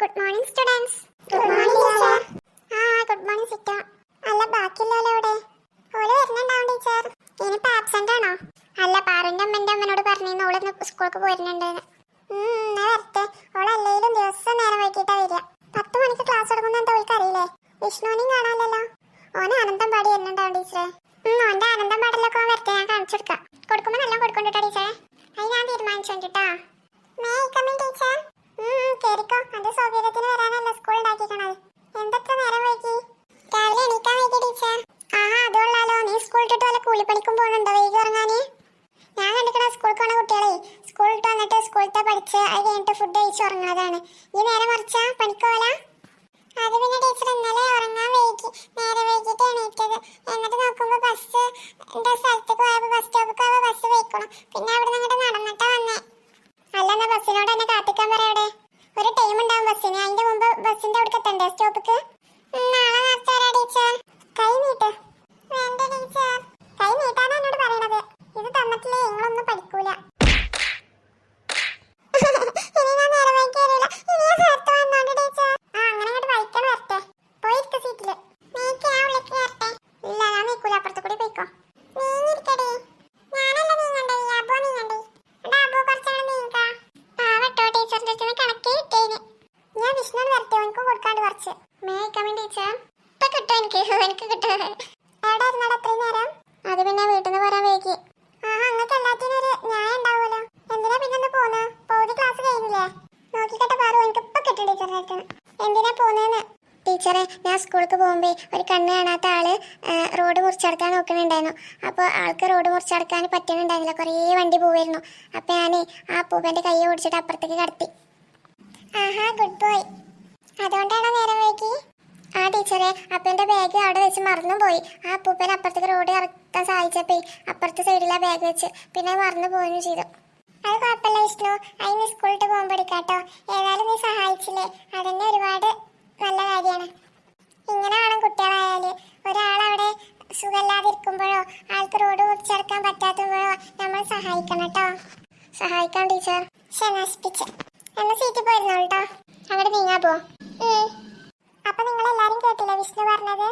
Good morning students good morning ആ good morning സിറ്റ അല്ല ബാക്കിയുള്ളവരെ അവിടെ ഓൽ വരുന്നുണ്ടാവും ടീച്ചർ ഇനിയിപ്പോ ആബ്സെന്റ് ആണോ? അല്ല പാറുന്റെ അമ്മന്റെ അമ്മനോട് പറഞ്ഞിരുന്നു ഓൾ സ്കൂൾക്ക് പോരുന്നുണ്ട് വരട്ടെ. ഓളല്ലേലും ദിവസം നേരം വൈകിട്ടാ വരിക. പത്ത് മണിക്ക് ക്ലാസ് തുടങ്ങുന്ന എന്താ ഓൾക്ക് അറിയില്ലേ? വിഷ്ണുവിനെയും കാണാനല്ലോ ഓന് ആനന്ദം പാടി വരുന്നുണ്ടാവും ടീച്ചറെ ഓന്റെ ആനന്ദം പാടലൊക്കെ വരട്ടെ ഞാൻ കാണിച്ചു കൊടുക്കാം. കൊടുക്കുമ്പോ നല്ല കൊടുക്കണ്ടോ ടീച്ചറെ അത് ഞാൻ തീരുമാനിച്ചോണ്ടിട്ടാ. മേ കമ്മിങ് ടീച്ചർ കേറിക്കോ. വരാനല്ല എന്തൊക്കെ നേരം വൈകി? രാവിലെ എണീക്കാൻ വൈകി ടീച്ചർ? ആഹാ അതുകൊള്ളാലോ. നീ സ്കൂൾ ഇട്ടിട്ട് വല്ല കൂലിപ്പണിക്കും പോകുന്നുണ്ടോ വൈകി ഇറങ്ങാന് ഞാൻ കണ്ടിക്കണ സ്കൂളിൽ പോണ കുട്ടികളെ സ്കൂളിൽ ഇട്ട് വന്നിട്ട് സ്കൂളത്തെ പഠിച്ച് അത് കഴിഞ്ഞിട്ട് ഫുഡ് കഴിച്ച് ഉറങ്ങുന്നതാണ് ഈ നേരെ മറിച്ചാ പണിക്കോല അത് പിന്നെ ടീച്ചർ ഇന്നലെ ഉറങ്ങാൻ വൈകി നേരെ വൈകിട്ട് എണീറ്റത് എന്നിട്ട് നോക്കുമ്പോ ബസ് എന്റെ സ്ഥലത്തേക്ക് പോയപ്പോ ബസ് സ്റ്റോപ്പിൽ പോയപ്പോ ബസ് വയ്ക്കണം പിന്നെ അവിടെ നിന്ന് നടന്നിട്ടാ വന്നേ അല്ല എന്നാ ബസ്സിനോട് എന്നെ കാത്തിക്കാൻ പറയവിടെ ഒരു ടൈം ഉണ്ടാവും ബസ്സിന് അതിന്റെ മുമ്പ് ബസ്സിന്റെ അവിടെ എത്തണ്ടേ സ്റ്റോപ്പിക്ക് നാളെ നേരത്തെ വരാം ടീച്ചർ കൈ നീട്ട് വേണ്ട ടീച്ചർ കൈ നീട്ടാനാ എന്നോട് പറയണത് ഇത് തന്നിട്ടില്ലേ നിങ്ങളൊന്നും പഠിക്കൂല ഇനി ഞാൻ നേരെ വൈകി വരില്ല ഇനി ഞാൻ നേരത്തെ വന്നോണ്ട് ടീച്ചർ ആ അങ്ങനെ അങ്ങോട്ട് വൈക്കാൻ വരട്ടെ പോയിരിക്ക സീറ്റിൽ നീക്ക് ഞാൻ ഉള്ളിലേക്ക് വരട്ടെ ഇല്ല ഞാൻ നീക്കൂല അപ്പുറത്ത് കൂടി പോയിക്കോ നീങ്ങിരിക്കടി ഞാനല്ല നീങ്ങണ്ടേ ഈ അബോ നീങ്ങണ്ടേ എടാ അബോ കുറച്ചാണ് നീങ്ങാ പാവട്ടോ ടീച്ചറിന്റെ അടുത്ത് കണക്കേ കിട്ടേന് ഞാൻ വിഷ്ണു വരട്ടെ എനിക്ക് കൊടുക്കാണ്ട് കുറച്ച് മേ കമ്മിൻ ടീച്ചർ ഇപ്പൊ കിട്ടും എനിക്ക് കിട്ടുന്നത് കിട്ടും എവിടെ ഇരുന്നാട് നേരം. അത് പിന്നെ വീട്ടിൽ നിന്ന് വരാൻ വൈകി. ആ അങ്ങനത്തെ എല്ലാത്തിനും ഒരു ന്യായം ഉണ്ടാവുമല്ലോ. എന്തിനാ പിന്നെ ഒന്ന് പോന്ന്? പൗതി ക്ലാസ് കഴിഞ്ഞില്ലേ? നോക്കിക്കട്ടെ പാറു എനിക്ക് ഇപ്പൊ കിട്ടും ടീച്ചറിന്റെ അടുത്ത്. എന്തിനാ പോന്നേന്ന്? ടീച്ചറെ ഞാൻ സ്കൂൾക്ക് പോകുമ്പോ ഒരു കണ്ണ് കാണാത്ത ആൾ റോഡ് മുറിച്ചടക്കാൻ നോക്കണുണ്ടായിരുന്നു അപ്പോൾ ആൾക്ക് റോഡ് മുറിച്ചടക്കാൻ പറ്റുന്നുണ്ടായിരുന്നില്ല കുറേ വണ്ടി പോവായിരുന്നു. അപ്പോൾ ഞാൻ ആ പൂപ്പന്റെ കൈ ഓടിച്ചിട്ട് അപ്പുറത്തേക്ക് കടത്തി. ആഹാ ഗുഡ് ബോയ് അതുകൊണ്ടാണോ നേരം വൈകി? ആ ടീച്ചറെ അപ്പന്റെ ബാഗ് അവിടെ വെച്ച് മറന്നു പോയി ആ അപ്പൂപ്പൻ അപ്പുറത്തേക്ക് റോഡ് ഇറക്കാൻ സഹായിച്ചപ്പോ അപ്പുറത്തെ സൈഡിലാ ബാഗ് വെച്ച് പിന്നെ മറന്നു പോവുകയും ചെയ്തു. അത് കുഴപ്പമില്ല വിഷ്ണു. അതിന് സ്കൂളിട്ട് പോകാൻ പഠിക്കാട്ടോ ഏതായാലും നീ സഹായിച്ചില്ലേ? അതന്നെ ഒരുപാട് നല്ല കാര്യമാണ്. ഇങ്ങനെ വേണം കുട്ടികളായാൽ. ഒരാളവിടെ സുഖമില്ലാതിരിക്കുമ്പോഴോ ആൾക്ക് റോഡ് മുറിച്ചെടുക്കാൻ പറ്റാത്തപ്പോഴോ നമ്മൾ സഹായിക്കണം കേട്ടോ. സഹായിക്കാം ടീച്ചർ. ശനാശിപ്പിച്ച് നശിപ്പിച്ച് എന്നാ സീറ്റിൽ പോയിരുന്നോളൂ കേട്ടോ അവിടെ നീങ്ങാ പോ. അപ്പൊ നിങ്ങൾ എല്ലാരും കേട്ടില്ലേ വിഷ്ണു പറഞ്ഞത്?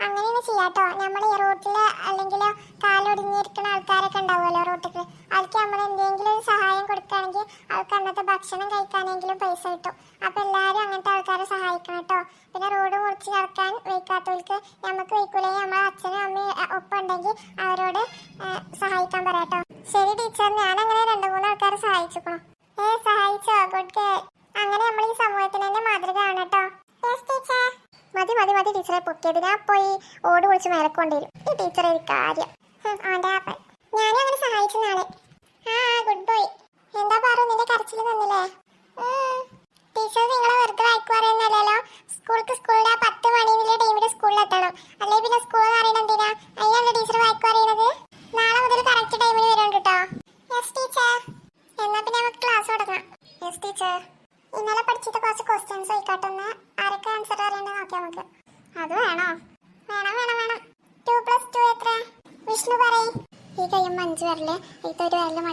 അങ്ങനെയാണ് ചെയ്യാട്ടോ. നമ്മൾ ഈ റോട്ടിൽ അല്ലെങ്കിൽ കാലൊടിഞ്ഞിരിക്കുന്ന ആൾക്കാരൊക്കെ ഉണ്ടാവുമല്ലോ റോട്ടിൽ അവർക്ക് നമ്മൾ എന്തെങ്കിലും ഒരു സഹായം കൊടുക്കുകയാണെങ്കിൽ അവർക്ക് അന്നത്തെ ഭക്ഷണം കഴിക്കാനെങ്കിലും പൈസ കിട്ടും അപ്പൊ എല്ലാരും അങ്ങനത്തെ ആൾക്കാരെ സഹായിക്കണം കേട്ടോ പിന്നെ റോഡ് മുറിച്ച് നടക്കാൻ വയ്ക്കാത്തവർക്ക് നമുക്ക് വയ്ക്കൂലേ നമ്മളെ അച്ഛനും അമ്മയും അ, ഒപ്പം ഉണ്ടെങ്കിൽ അവരോട് ആ, സഹായിക്കാൻ പറയാട്ടോ ശരി ടീച്ചർ ഞാൻ അങ്ങനെ രണ്ടു മൂന്ന് ആൾക്കാരെ സഹായിച്ചിക്കണു ഏ സഹായിച്ചോ ഗുഡ് ഗേൾ അങ്ങനെ നമ്മൾ ഈ സമൂഹത്തിന് തന്നെ മാതൃക ആണ് കേട്ടോ യെസ് ടീച്ചർ മതി മതി മതി ടീച്ചറെ പൊക്കിയത് ഞാൻ പോയി ഓട് വിളിച്ച് മേലക്കൊണ്ടിരും ഈ ടീച്ചർ ഒരു കാര്യം. ആപ്പൻ. ഞാനും അങ്ങനെ സഹായിച്ചു നാളെ. ആ ഗുഡ് ബോയ് എന്താ പറഞ്ഞു നിന്റെ കരച്ചിൽ തന്നില്ലേ ടീച്ചർ നിങ്ങളെ വെറുതെ വായിക്കു പറയുന്നല്ലോ സ്കൂൾക്ക് സ്കൂളിലെ പത്ത് മണിയിലെ സ്കൂളിൽ എത്തണം. അല്ലെ പിന്നെ സ്കൂൾ എന്ന് പറയുന്നത് എന്തിനാ? അയ്യാണല്ലോ ടീച്ചർ വായിക്കു പറയുന്നത്? നാളെ മുതൽ കറക്റ്റ് ടൈമിൽ വരും കേട്ടോ. യെസ് ടീച്ചർ എന്നാ പിന്നെ നമുക്ക് ക്ലാസ് തുടങ്ങാം. യെസ് ടീച്ചർ ഇന്നലെ പഠിച്ചിട്ട് കുറച്ച് ക്വസ്റ്റ്യൻസ് ചോദിക്കാട്ടെന്ന് ആരൊക്കെ ആൻസർ അറിയണ്ടെന്ന് നോക്കിയാൽ നമുക്ക് അത് വേണോ വേണം വേണം വേണം ടു പ്ലസ് ടു എത്ര വിഷ്ണു പറയും ഈ കഴിയുമ്പോൾ അഞ്ച് വരൽ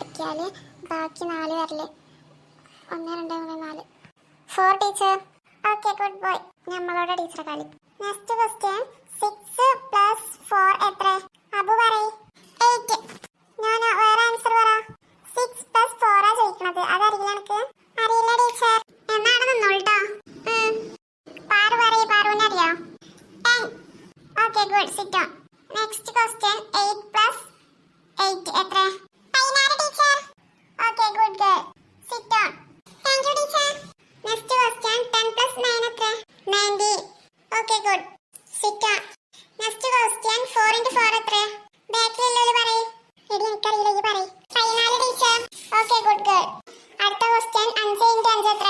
ഇതൊരു ബാക്കി നാല് വരൽ. ഒന്ന് രണ്ട് മൂന്ന് നാല്. Four teacher okay good boy നമ്മളോട് ടീച്ചർ കളി. Next question six plus four എത്ര അബു പറയ്. എയ്റ്റ് ഞാൻ വേറെ ആൻസർ പറ. സിക്സ് പ്ലസ് ഫോറാ ചോദിക്കണത് അതറിയില്ല എനിക്ക് അറിയില്ല ടീച്ചർ എന്നാണ് നിന്നോട്ടോ പാറു പറയ് പാറുവിന് അറിയോ ten okay good sit down next question eight plus eight എത്ര പതിനാറ് teacher okay good girl sit down thank you teacher next question ten plus nine എത്ര nineteen okay good sit down next question four into four എത്ര ബാക്കിലുള്ളത് പറയ് എടി എനിക്കറിയില്ല ഈ പറയ് പതിനാല് ടീച്ചർ ഓക്കെ ഗുഡ് ഗേൾ അടുത്ത ക്വസ്റ്റ്യൻ അഞ്ച് എത്ര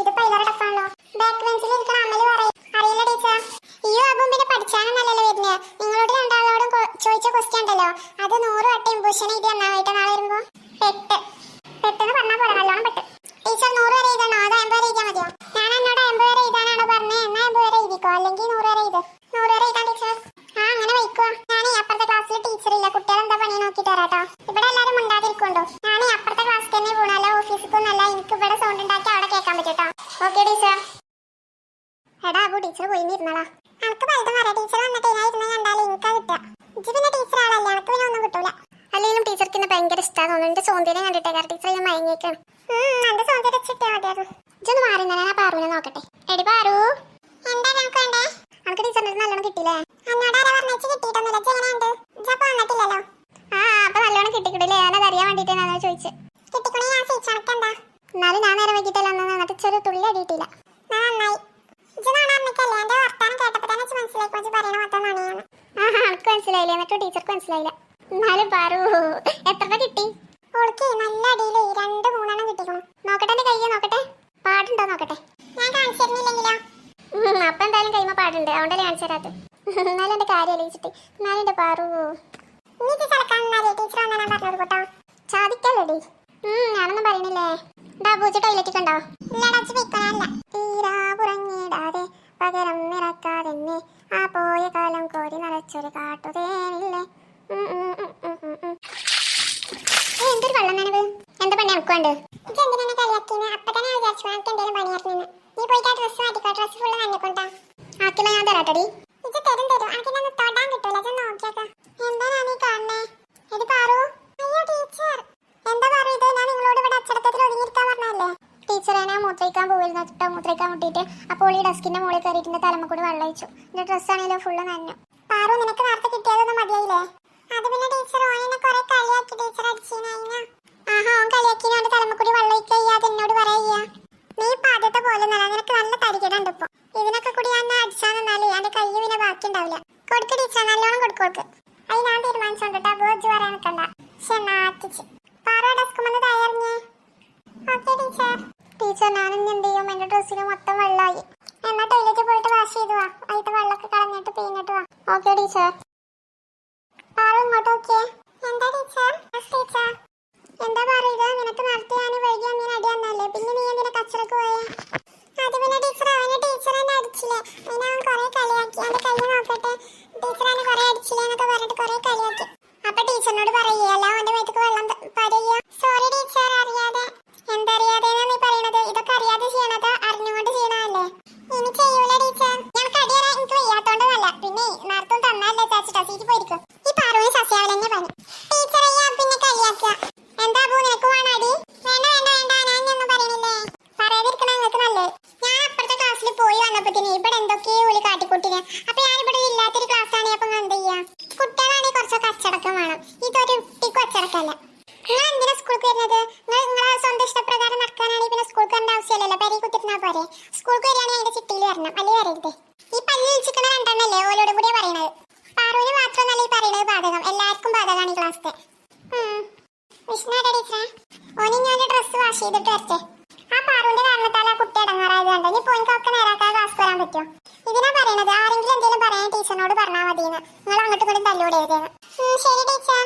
ഇത് പൈതറ ടഫാണല്ലോ. ബാക്ക് ബെഞ്ചിൽ ഇരിക്കണ അമ്മൽ പറയും. അറിയില്ല ടീച്ചർ ഈ ആകും പിന്നെ പഠിച്ചാണെന്നല്ലല്ലോ വരുന്നത് നിങ്ങളോട് രണ്ടാളോടും ചോദിച്ച ക്വസ്റ്റ്യൻ അത് നൂറ് വട്ടം ഇമ്പൂഷൻ എഴുതി എന്നാ വരുമ്പോ. പെട്ട്. പെട്ടെന്ന് പറഞ്ഞാൽ പോലെ നല്ലോണം പെട്ട്. ടീച്ചർ ഓക്കെ ടീച്ചർ എടാ അബു ടീച്ചർ ടീച്ചർ ടീച്ചർ ഭയങ്കര ടീച്ചർ ഞാൻ മയങ്ങിയേക്കാണ്. എന്റെ മാറി ഞാൻ ആ പാറുവിനെ നോക്കട്ടെ. എടി പാറു. മനസ്സിലായില്ല? എന്നിട്ട് ടീച്ചർക്ക് മനസ്സിലായില്ല. എന്നാലും പാറു എത്ര കിട്ടി? ഓൾക്ക് നല്ല അടിയിൽ രണ്ട് മൂന്നെണ്ണം കിട്ടിക്കണം. നോക്കട്ടെ എന്റെ നോക്കട്ടെ. പാടുണ്ടോ നോക്കട്ടെ? ഞാൻ കാണിച്ചു തരുന്നില്ലെങ്കിലോ? അപ്പൊ എന്തായാലും കൈമ പാടുണ്ട്. അതുകൊണ്ടല്ലേ കാണിച്ചു തരാത്ത എന്നാലും എന്റെ കാര്യം അലിയിച്ചിട്ട് എന്നാലും എന്റെ പാറു. ചാദിക്കല്ലേടി ഞാനൊന്നും പറയണില്ലേ ടോയ്ലറ്റ് ടോയ്ലറ്റിൽ കണ്ടോ ഇല്ലടച്ച് വെക്കാനല്ല തീരാപുറങ്ങിടാതെ പകരം നിറക്കാതെന്നെ ആ പോയ കാലം കോരി നിറച്ചൊരു കാട്ടുതേനില്ലേ എന്തൊരു വെള്ളം നനവ്? എന്താ പണി എനിക്കുണ്ട് ഇത് എന്തിനാണ് കളിയാക്കിന്? അപ്പൊ തന്നെ വിചാരിച്ചു എനിക്ക് എന്തെങ്കിലും പണിയായിരുന്നു നീ പോയിട്ട് ആ ഡ്രസ്സ് മാറ്റിക്കോ. ഡ്രസ്സ് ഫുള്ള് നനക്കൊണ്ടാ ആക്കില്ല ഞാൻ തരാട്ടടി ഇത് തരും തരും എനിക്ക് ഞാൻ തൊടാൻ കിട്ടൂല ഇത് നോക്കിയേക്ക എന്താ ഞാൻ ഈ കാണണേ എടി പാറു അയ്യോ ടീച്ചർ എന്താ പാറു ഇത് ഞാൻ നിങ്ങളോട് ഇവിടെ അച്ചടക്കത്തിൽ ഒതുങ്ങിയിരിക്കാൻ പറഞ്ഞല്ലേ ടീച്ചറെ ഞാൻ മൂത്രയിക്കാൻ പോയിരുന്നു കേട്ടോ മൂത്രയിക്കാൻ മുട്ടിയിട്ട് അപ്പോൾ ഈ ഡസ്കിന്റെ മുകളിൽ കയറിയിട്ട് എന്റെ തലമ്മ കൂടി വെള്ളം ഒഴിച്ചു എന്റെ ഡ്രസ് ആണെങ്കിലും ഫുള്ള് നനഞ്ഞു. പാറു നിനക്ക് നേരത്തെ കിട്ടിയതൊന്നും മതിയായില്ലേ? അത് പിന്നെ ടീച്ചർ ഓനെ കുറെ കളിയാക്കി ടീച്ചർ അടിച്ചീനായിന ആഹാ ഓൻ കളിയാക്കിനോണ്ട് തലമുക്കുടി കൂടി വെള്ളം ഒഴിക്കുക അത് എന്നോട് പറയ നീ ഇപ്പൊ ആദ്യത്തെ പോലെ നല്ല നിനക്ക് നല്ല തരികിടുണ്ട് ഇപ്പൊ. ഇതിനൊക്കെ കൂടി ഞാൻ അടിച്ചാന്നാലേ എന്റെ കൈ പിന്നെ ബാക്കി ഉണ്ടാവില്ല കൊടുക്ക് ടീച്ചർ നല്ലോണം കൊടുക്കോൾക്ക് അത് ഞാൻ തീരുമാനിച്ചോണ്ട് കേട്ടോ ബോജ് പറയാൻ നിൽക്കണ്ട പക്ഷെ നാട്ടിച്ച് പാറ ഡെസ്ക് വന്ന് തയ്യാറിഞ്ഞേ ടീച്ചർ. ടീച്ചർ ഞാൻ എന്ത് ചെയ്യും? എന്റെ ഡ്രസ്സിന് മൊത്തം വെള്ളമായി എന്നാ ടോയ്ലറ്റിൽ പോയിട്ട് വാഷ് ചെയ്തു വാ. അതിന്റെ വെള്ളമൊക്കെ കളഞ്ഞിട്ട് പിന്നിട്ട് വാ. ഓക്കെ ടീച്ചർ പാറു ഇങ്ങോട്ട് നോക്കിയേ. എന്താ ടീച്ചർ ടീച്ചർ എന്താ പറയുക? നിനക്ക് നേരത്തെ ഞാൻ വൈകി അമ്മീനെ അടി വന്നല്ലേ പിന്നെ നീ എന്തിനാ കച്ചറക്ക് പോയേ? അത് പിന്നെ ടീച്ചർ അവനെ ടീച്ചർ എന്നെ അടിച്ചില്ലേ? അതിനെ അവൻ കുറെ കളിയാക്കി. അവന്റെ കയ്യിൽ നോക്കട്ടെ. ടീച്ചർ എന്നെ കുറെ അടിച്ചില്ലേ എന്നൊക്കെ പറഞ്ഞിട്ട് കുറെ കളിയാക്കി. പാറുവിന് സസ്യാവലെന്നെ പണി ബാധകമാണ് ഈ ടീച്ചറെ? ഓന് ഞാൻ ഡ്രസ്സ് വാഷ് ചെയ്തിട്ട് ആ ക്ലാസ് വരാൻ ഇതിനാ പറയണത് ആരെങ്കിലും എന്തെങ്കിലും പറയാൻ ടീച്ചറിനോട് പറഞ്ഞാൽ മതിയെന്ന്. നിങ്ങൾ അങ്ങോട്ടും ഇങ്ങോട്ടും തല്ലൂടെ ശരി ടീച്ചർ.